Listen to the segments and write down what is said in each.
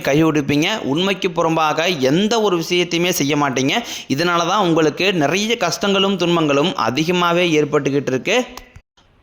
கை கொடுப்பீங்க உண்மைக்கு புறம்பாக எந்த ஒரு விஷயத்தையுமே செய்ய மாட்டீங்க. இதனால தான் உங்களுக்கு நிறைய கஷ்டங்களும் துன்பங்களும் அதிகமாகவே ஏற்பட்டுக்கிட்டு இருக்கு.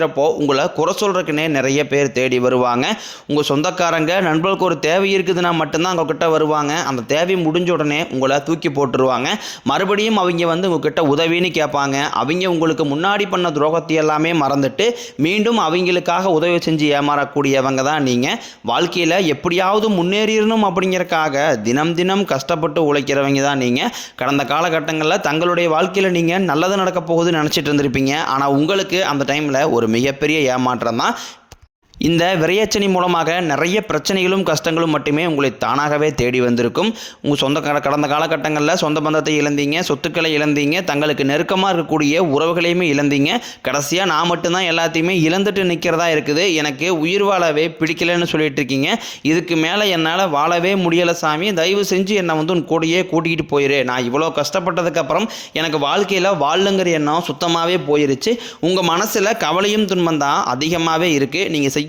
நிற்கிறப்போ உங்களை குறை சொல்கிறதுக்குனே நிறைய பேர் தேடி வருவாங்க. உங்கள் சொந்தக்காரங்க நண்பர்களுக்கு ஒரு தேவை இருக்குதுன்னா மட்டும்தான் உங்ககிட்ட வருவாங்க. அந்த தேவை முடிஞ்ச உடனே உங்களை தூக்கி போட்டுருவாங்க. மறுபடியும் அவங்க வந்து உங்ககிட்ட உதவின்னு கேட்பாங்க. அவங்க உங்களுக்கு முன்னாடி பண்ண துரோகத்தை எல்லாமே மறந்துட்டு மீண்டும் அவங்களுக்காக உதவி செஞ்சு ஏமாறக்கூடியவங்க தான் நீங்கள் வாழ்க்கையில் எப்படியாவது முன்னேறிடணும் அப்படிங்கிறக்காக தினம் தினம் கஷ்டப்பட்டு உழைக்கிறவங்க தான் நீங்கள் கடந்த காலகட்டங்களில் தங்களுடைய வாழ்க்கையில் நீங்கள் நல்லது நடக்க போகுதுன்னு நினச்சிட்டு இருந்திருப்பீங்க. ஆனால் உங்களுக்கு அந்த டைமில் ஒரு மிகப்பெரிய ஏமாற்றம் தான் இந்த விரையச்சனி மூலமாக நிறைய பிரச்சனைகளும் கஷ்டங்களும் மட்டுமே உங்களை தானாகவே தேடி வந்திருக்கும். உங்கள் சொந்த கடந்த காலகட்டங்களில் சொந்த பந்தத்தை இழந்தீங்க சொத்துக்களை இழந்தீங்க தங்களுக்கு நெருக்கமாக இருக்கக்கூடிய உறவுகளையுமே இழந்தீங்க. கடைசியாக நான் மட்டும்தான் எல்லாத்தையுமே இழந்துட்டு நிற்கிறதா இருக்குது. எனக்கு உயிர் வாழவே பிடிக்கலன்னு சொல்லிட்டு இருக்கீங்க. இதுக்கு மேலே என்னால் வாழவே முடியலை சாமி. தயவு செஞ்சு என்னை வந்து உன் கூடயே கூட்டிகிட்டு போயிரு. நான் இவ்வளோ கஷ்டப்பட்டதுக்கப்புறம் எனக்கு வாழ்க்கையில் வாழுங்கிற எண்ணம் சுத்தமாகவே போயிருச்சு. உங்கள் மனசில் கவலையும் துன்பம் தான் அதிகமாகவே இருக்குது நீங்கள்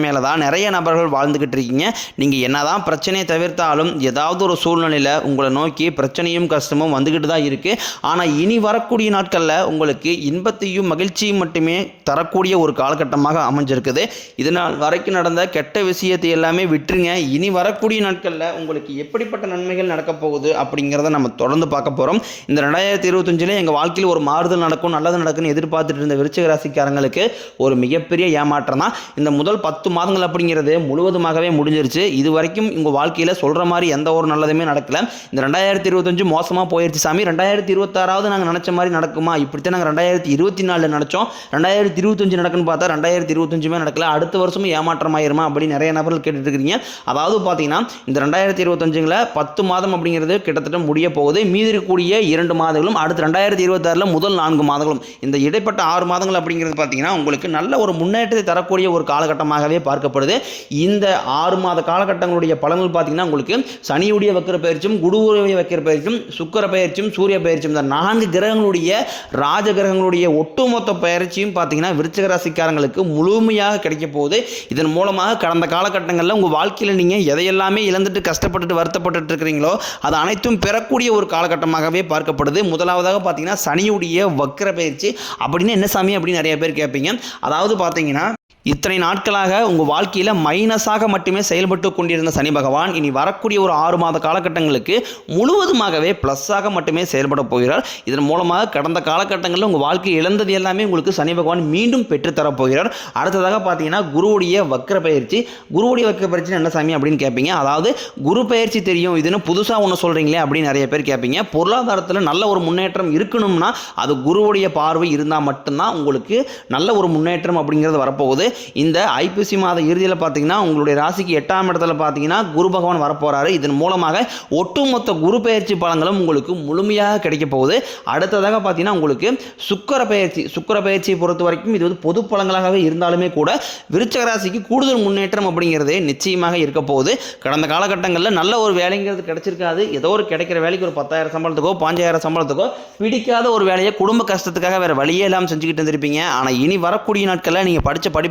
நிலைமையில தான் நிறைய நபர்கள் வாழ்ந்துக்கிட்டு இருக்கீங்க. நீங்கள் என்னதான் பிரச்சனையை தவிர்த்தாலும் ஏதாவது ஒரு சூழ்நிலையில் உங்களை நோக்கி பிரச்சனையும் கஷ்டமும் வந்துக்கிட்டு தான் இருக்குது ஆனால் இனி வரக்கூடிய நாட்களில் உங்களுக்கு இன்பத்தையும் மகிழ்ச்சியும் மட்டுமே தரக்கூடிய ஒரு காலகட்டமாக அமைஞ்சிருக்குது. இதனால் வரைக்கும் நடந்த கெட்ட விஷயத்தை எல்லாமே விட்டுருங்க. இனி வரக்கூடிய நாட்களில் உங்களுக்கு எப்படிப்பட்ட நன்மைகள் நடக்கப் போகுது அப்படிங்கிறத நம்ம தொடர்ந்து பார்க்க போகிறோம் இந்த ரெண்டாயிரத்தி இருபத்தஞ்சில் எங்கள் வாழ்க்கையில் ஒரு மாறுதல் நடக்கும் நல்லது நடக்கும்னு எதிர்பார்த்துட்டு இருந்த விருச்சிக ராசிக்காரங்களுக்கு ஒரு மிகப்பெரிய ஏமாற்றம் தான். இந்த முதல் பத்து மாதங்கள் அப்படிங்கிறது முழுவதுமாகவே முடிஞ்சிருச்சு. இது வரைக்கும் உங்கள் வாழ்க்கையில் சொல்கிற மாதிரி எந்த ஒரு நல்லதுமே நடக்கல. இந்த ரெண்டாயிரத்தி இருபத்தஞ்சு மோசமாக போயிடுச்சு சாமி. ரெண்டாயிரத்தி இருபத்தாறாவது நாங்கள் நினச்ச மாதிரி நடக்குமா? இப்படித்தான் நாங்கள் ரெண்டாயிரத்தி இருபத்தி நாலில் நினச்சோம். ரெண்டாயிரத்தி இருபத்தஞ்சு நடக்குன்னு பார்த்தா ரெண்டாயிரத்தி இருபத்தஞ்சுமே நடக்கல. அடுத்த வருஷமும் ஏமாற்றம் ஆயிருமா அப்படின்னு நிறைய நபர்கள் கேட்டுட்டு இருக்கிறீங்க அதாவது பார்த்தீங்கன்னா இந்த ரெண்டாயிரத்தி இருபத்தஞ்சுங்கள பத்து மாதம் அப்படிங்கிறது கிட்டத்தட்ட முடிய போகுது. மீதி இருக்கக்கூடிய இரண்டு மாதங்களும் அடுத்து ரெண்டாயிரத்தி இருபத்தாறில் முதல் நான்கு மாதங்களும். இந்த இடைப்பட்ட ஆறு மாதங்கள் அப்படிங்கிறது பார்த்தீங்கன்னா உங்களுக்கு நல்ல ஒரு முன்னேற்றத்தை தரக்கூடிய ஒரு காலகட்டமாகவே பார்க்கப்படுது. இந்த ஆறு மாத காலகட்டங்களுடைய பலன்கள் பார்த்தீங்கன்னா உங்களுக்கு சனியுடைய வக்கர பயிற்சியும் குருவுடைய வக்கர பயிற்சியும் சுக்கிர பயிற்சியும் சூரிய பயிற்சியும் இந்த நான்கு கிரகங்களுடைய ராஜ கிரகங்களுடைய ஒட்டுமொத்த பயிற்சியும் பார்த்தீங்கன்னா விருச்சக ராசிக்காரங்களுக்கு முழுமையாக கிடைக்க போகுது. இதன் மூலமாக கடந்த காலகட்டங்களில் உங்கள் வாழ்க்கையில் நீங்கள் எதையெல்லாமே இழந்துட்டு கஷ்டப்பட்டுட்டு வருத்தப்பட்டுட்டு இருக்கிறீங்களோ அது அனைத்தும் பெறக்கூடிய ஒரு காலகட்டமாகவே பார்க்கப்படுது. முதலாவதாக பார்த்தீங்கன்னா சனியுடைய வக்கர பயிற்சி. அப்படின்னு என்ன சாமி அப்படின்னு நிறைய பேர் கேட்பீங்க. அதாவது பார்த்தீங்கன்னா இத்தனை நாட்களாக உங்கள் வாழ்க்கையில் மைனஸாக மட்டுமே செயல்பட்டு கொண்டிருந்த சனி பகவான் இனி வரக்கூடிய ஒரு ஆறு மாத காலகட்டங்களுக்கு முழுவதுமாகவே ப்ளஸ்ஸாக மட்டுமே செயல்பட போகிறார். இதன் மூலமாக கடந்த காலகட்டங்களில் உங்கள் வாழ்க்கை இழந்தது எல்லாமே உங்களுக்கு சனி பகவான் மீண்டும் பெற்றுத்தரப் போகிறார். அடுத்ததாக பார்த்தீங்கன்னா குருவுடைய வக்கர பயிற்சி. குருவுடைய வக்கர பயிற்சி என்ன சாமி அப்படின்னு கேட்பீங்க அதாவது குரு பயிற்சி தெரியும். இதுன்னு புதுசாக ஒன்று சொல்கிறீங்களே அப்படின்னு நிறைய பேர் கேட்பீங்க பொருளாதாரத்தில் நல்ல ஒரு முன்னேற்றம் இருக்கணும்னா அது குருவுடைய பார்வை இருந்தால் மட்டும்தான் உங்களுக்கு நல்ல ஒரு முன்னேற்றம் அப்படிங்கிறது வரப்போகுது. இந்த ஐப்பசி மாத இறுதியில் பார்த்தீங்கன்னா உங்களுடைய ராசிக்கு எட்டாம் இடத்துல பார்த்தீங்கன்னா குரு பகவான் வரப்போகிறாரு இதன் மூலமாக ஒட்டுமொத்த குரு பயிற்சி பலன்களும் உங்களுக்கு முழுமையாக கிடைக்க போகுது. அடுத்ததாக பார்த்தீங்கன்னா உங்களுக்கு சுக்கர பயிற்சி சுக்கர பயிற்சியை பொறுத்த வரைக்கும் இது வந்து பொது பலன்களாகவே இருந்தாலுமே கூட விருச்சக ராசிக்கு கூடுதல் முன்னேற்றம் அப்படிங்கிறது நிச்சயமாக இருக்க போகுது. கடந்த காலகட்டங்களில் நல்ல ஒரு வேலைங்கிறது கிடைச்சிருக்காது. ஏதோ ஒரு கிடைக்கிற வேலைக்கு ஒரு பத்தாயிரம் சம்பளத்துக்கோ பாஞ்சாயிரம் சம்பளத்துக்கோ பிடிக்காத ஒரு வேலையை குடும்ப கஷ்டத்துக்காக வேறு வழியே இல்லாமல் செஞ்சுக்கிட்டு இருந்திருப்பீங்க. ஆனால் இனி வரக்கூடிய நாட்களில் நீங்கள் படித்த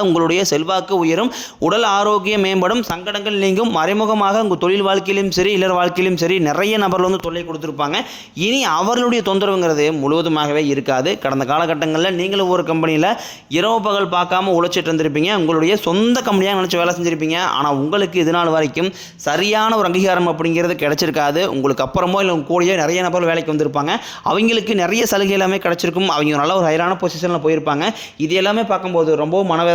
உங்களுடைய செல்வாக்கு உயரும். உடல் ஆரோக்கியம் மேம்படும். சங்கடங்கள் நீங்கும். மறைமுகமாக உங்கள் தொழில் வாழ்க்கையிலும் சரி இல்லற வாழ்க்கையிலும் சரி நிறைய நபர்கள் வந்து தொல்லை கொடுத்துருப்பாங்க. இனி அவர்களுடைய தொந்தரவுங்கிறது முழுவதுமாகவே இருக்காது. கடந்த காலகட்டங்களில் நீங்களும் ஒரு கம்பெனியில் இரவு பகல் பார்க்காம உழைச்சிட்டு இருந்திருப்பீங்க. உங்களுடைய சொந்த கம்பெனியாக நினச்சி வேலை செஞ்சுருப்பீங்க. ஆனால் உங்களுக்கு இது நாள் வரைக்கும் சரியான ஒரு அங்கீகாரம் அப்படிங்கிறது கிடைச்சிருக்காது. உங்களுக்கு அப்புறமோ இல்லை உங்க கூடயோ நிறைய நபர்கள் வேலைக்கு வந்திருப்பாங்க. அவங்களுக்கு நிறைய சலுகை எல்லாமே கிடைச்சிருக்கும். அவங்க நல்ல ஒரு ஹைரான பொசிஷனில் போயிருப்பாங்க. இது எல்லாமே பார்க்கும்போது ரொம்பவும்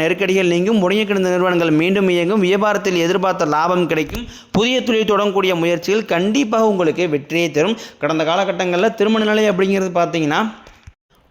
நெருக்கடிகள் நீங்கும் முடங்கி கிடந்த நிறுவனங்கள் மீண்டும் இயங்கும். வியாபாரத்தில் எதிர்பார்த்த லாபம் கிடைக்கும். புதிய தொழில் தொடங்கக்கூடிய முயற்சிகள் கண்டிப்பாக உங்களுக்கு வெற்றியை தரும். கடந்த காலகட்டங்களில் திருமண நிலை அப்படிங்கிறது பார்த்தீங்கன்னா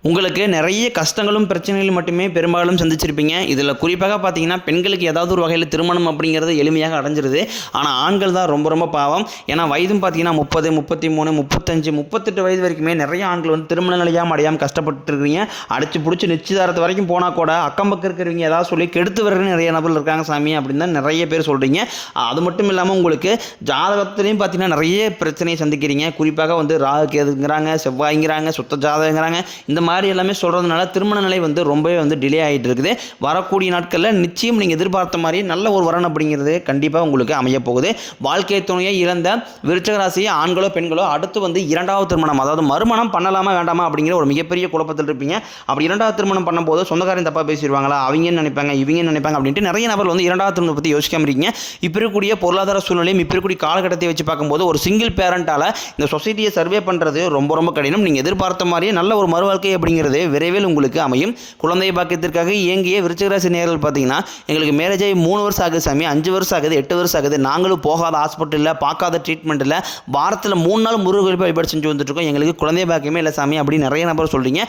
உங்களுக்கு நிறைய கஷ்டங்களும் பிரச்சனைகளும் மட்டுமே பெரும்பாலும் சந்திச்சிருப்பீங்க. இதில் குறிப்பாக பார்த்தீங்கன்னா பெண்களுக்கு ஏதாவது ஒரு வகையில் திருமணம் அப்படிங்கிறது எளிமையாக அடைஞ்சிருது. ஆனால் ஆண்கள் தான் ரொம்ப ரொம்ப பாவம். ஏன்னா வயதும் பார்த்தீங்கன்னா முப்பது முப்பத்தி மூணு முப்பத்தஞ்சு முப்பத்தெட்டு வயது வரைக்குமே நிறைய ஆண்கள் வந்து திருமண நிலையாமல் அடையாமல் கஷ்டப்பட்டுருக்கீங்க அடிச்சு பிடிச்சி நிச்சயதாரத்து வரைக்கும் போனால் கூட அக்கம் பக்கம் இருக்கிறவங்க ஏதாவது சொல்லி கெடுத்து வர்றது நிறைய நபர்கள் இருக்காங்க சாமி அப்படின்னு தான் நிறைய பேர் சொல்கிறீங்க அது மட்டும் இல்லாமல் உங்களுக்கு ஜாதகத்துலேயும் பார்த்தீங்கன்னா நிறைய பிரச்சனையை சந்திக்கிறீங்க. குறிப்பாக வந்து ராகு கேதுங்கிறாங்க செவ்வாய்ங்கிறாங்க சுத்த ஜாதகங்கிறாங்க. இந்த மாதிரி எல்லாமே சொல்கிறதுனால திருமண நிலை வந்து ரொம்பவே வந்து டிலே ஆகிட்டு இருக்குது. வரக்கூடிய நாட்களில் நிச்சயம் நீங்கள் எதிர்பார்த்த மாதிரி நல்ல ஒரு வரன் அப்படிங்கிறது கண்டிப்பாக உங்களுக்கு அமைய போகுது. வாழ்க்கை துணையை இழந்த விருச்சகராசியை ஆண்களோ பெண்களோ அடுத்து வந்து இரண்டாவது திருமணம் அதாவது மறுமணம் பண்ணலாமா வேண்டாமா அப்படிங்கிற ஒரு மிகப்பெரிய குழப்பத்தில் இருப்பீங்க. அப்படி இரண்டாவது திருமணம் பண்ணும்போது சொந்தக்காரன் தப்பாக பேசிடுவாங்களா அவங்க நினைப்பாங்க இவங்க நினைப்பாங்க அப்படின்ட்டு நிறைய நபர் வந்து இரண்டாவது திருமணம் பற்றி யோசிக்காம இருக்கீங்க. இப்போ இருக்கக்கூடிய பொருளாதார சூழ்நிலையும் இப்போ இருக்கக்கூடிய காலகட்டத்தை வச்சு பார்க்கும்போது ஒரு சிங்கிள் பேரண்டால் இந்த சொசைட்டியை சர்வே பண்ணுறது ரொம்ப ரொம்ப கடினம். நீங்கள் எதிர்பார்த்த மாதிரியே நல்ல ஒரு மறுவாழ்க்கையை அப்படிங்கிறது விரைவில் உங்களுக்கு அமையும். குழந்தை பாக்கியத்திற்காக இயங்கிய விருச்சிகராசி நேரில் பார்த்தீங்கன்னா எங்களுக்கு மேரேஜ் ஆகி மூணு வருஷம் ஆகுது சாமி அஞ்சு வருஷம் ஆகுது எட்டு வருஷம் ஆகுது. நாங்களும் போகாத ஹாஸ்பிட்டலில் பார்க்காத ட்ரீட்மெண்ட்டில் வாரத்தில் மூணு நாள் முருகல் வழிபாடு செஞ்சு வந்துட்டுருக்கோம் எங்களுக்கு குழந்தை பாக்கியமே இல்லை சாமி அப்படின்னு நிறைய நபர் சொல்கிறீங்க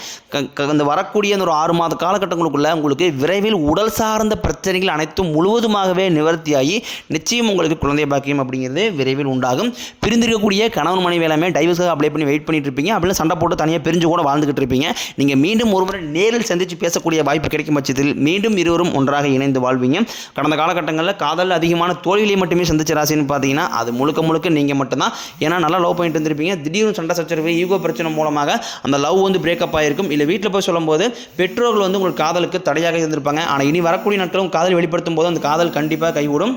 இந்த வரக்கூடிய அந்த ஒரு ஆறு மாத காலகட்டங்களுக்குள்ள உங்களுக்கு விரைவில் உடல் சார்ந்த பிரச்சனைகள் அனைத்தும் முழுவதுமாகவே நிவர்த்தியாகி நிச்சயம் உங்களுக்கு குழந்தை பாக்கியம் அப்படிங்கிறது விரைவில் உண்டாகும். பிரிந்திருக்கக்கூடிய கணவன் மனைவி எல்லாமே டைவர்ஸாக அப்ளை பண்ணி வெயிட் பண்ணிட்டு இருப்பீங்க. அப்படிலாம் சண்டை போட்டு தனியாக பிரிஞ்சு கூட வாழ்ந்துகிட்டு இருப்பீங்க. நீங்கள் மீண்டும் ஒருமுறை நேரில் சந்தித்து பேசக்கூடிய வாய்ப்பு கிடைக்கும் பட்சத்தில் மீண்டும் இருவரும் ஒன்றாக இணைந்து வாழ்வீங்க. கடந்த காலகட்டங்களில் காதல் அதிகமான தோல்விகளை மட்டுமே சந்திச்ச ராசின்னு பார்த்தீங்கன்னா அது முழுக்க முழுக்க நீங்கள் மட்டும்தான். ஏன்னா நல்லா லவ் பண்ணிட்டு வந்திருப்பீங்க. திடீர்னு சண்டை சச்சரவு ஈகோ பிரச்சனை மூலமாக அந்த லவ் வந்து பிரேக்கப் ஆகிருக்கும் இல்லை வீட்டில் போய் சொல்லும்போது பெற்றோர்கள் வந்து உங்களுக்கு காதலுக்கு தடையாக இருந்திருப்பாங்க. ஆனால் இனி வரக்கூடிய நாட்களும் காதல் வெளிப்படுத்தும் போது அந்த காதல் கண்டிப்பாக கைவிடும்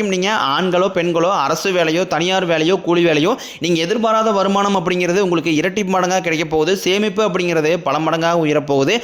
வரைக்கும் நீங்கள் ஆண்களோ பெண்களோ அரசு வேலையோ தனியார் வேலையோ கூலி வேலையோ நீங்கள் எதிர்பாராத வருமானம் அப்படிங்கிறது உங்களுக்கு இரட்டி மடங்காக கிடைக்க போகுது. சேமிப்பு அப்படிங்கிறது பல மடங்காக உயரப்போகுது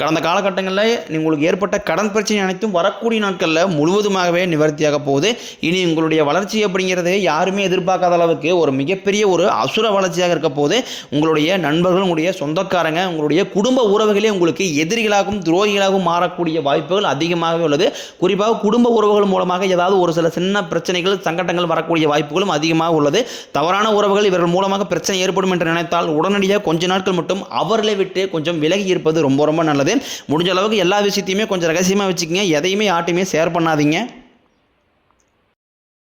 கடந்த காலகட்டங்களில் உங்களுக்கு ஏற்பட்ட கடன் பிரச்சனை அனைத்தும் வரக்கூடிய நாட்களில் முழுவதுமாகவே நிவர்த்தியாக போகுது. இனி உங்களுடைய வளர்ச்சி அப்படிங்கிறது யாருமே எதிர்பார்க்காத அளவுக்கு ஒரு மிகப்பெரிய ஒரு அசுர வளர்ச்சியாக இருக்க போது உங்களுடைய நண்பர்கள் உங்களுடைய சொந்தக்காரங்க உங்களுடைய குடும்ப உறவுகளே உங்களுக்கு எதிரிகளாகவும் துரோகிகளாகவும் மாறக்கூடிய வாய்ப்புகள் அதிகமாகவே உள்ளது. குறிப்பாக குடும்ப உறவுகள் மூலமாக ஏதாவது ஒரு சில சின்ன பிரச்சனைகள் சங்கடங்கள் வரக்கூடிய வாய்ப்புகளும் அதிகமாக உள்ளது. தவறான உறவுகள் இவர்கள் மூலமாக பிரச்சனை ஏற்படும் என்று நினைத்தால் உடனடியாக கொஞ்ச நாட்கள் மட்டும் அவர்களை விட்டு கொஞ்சம் விலகி இருப்பது ரொம்ப ரொம்ப நல்லது. முடிஞ்ச அளவுக்கு எல்லா விஷயத்தையுமே கொஞ்சம் ரகசியமாக வச்சுக்கோங்க. எதையுமே யார்ட்டையுமே ஷேர் பண்ணாதீங்க.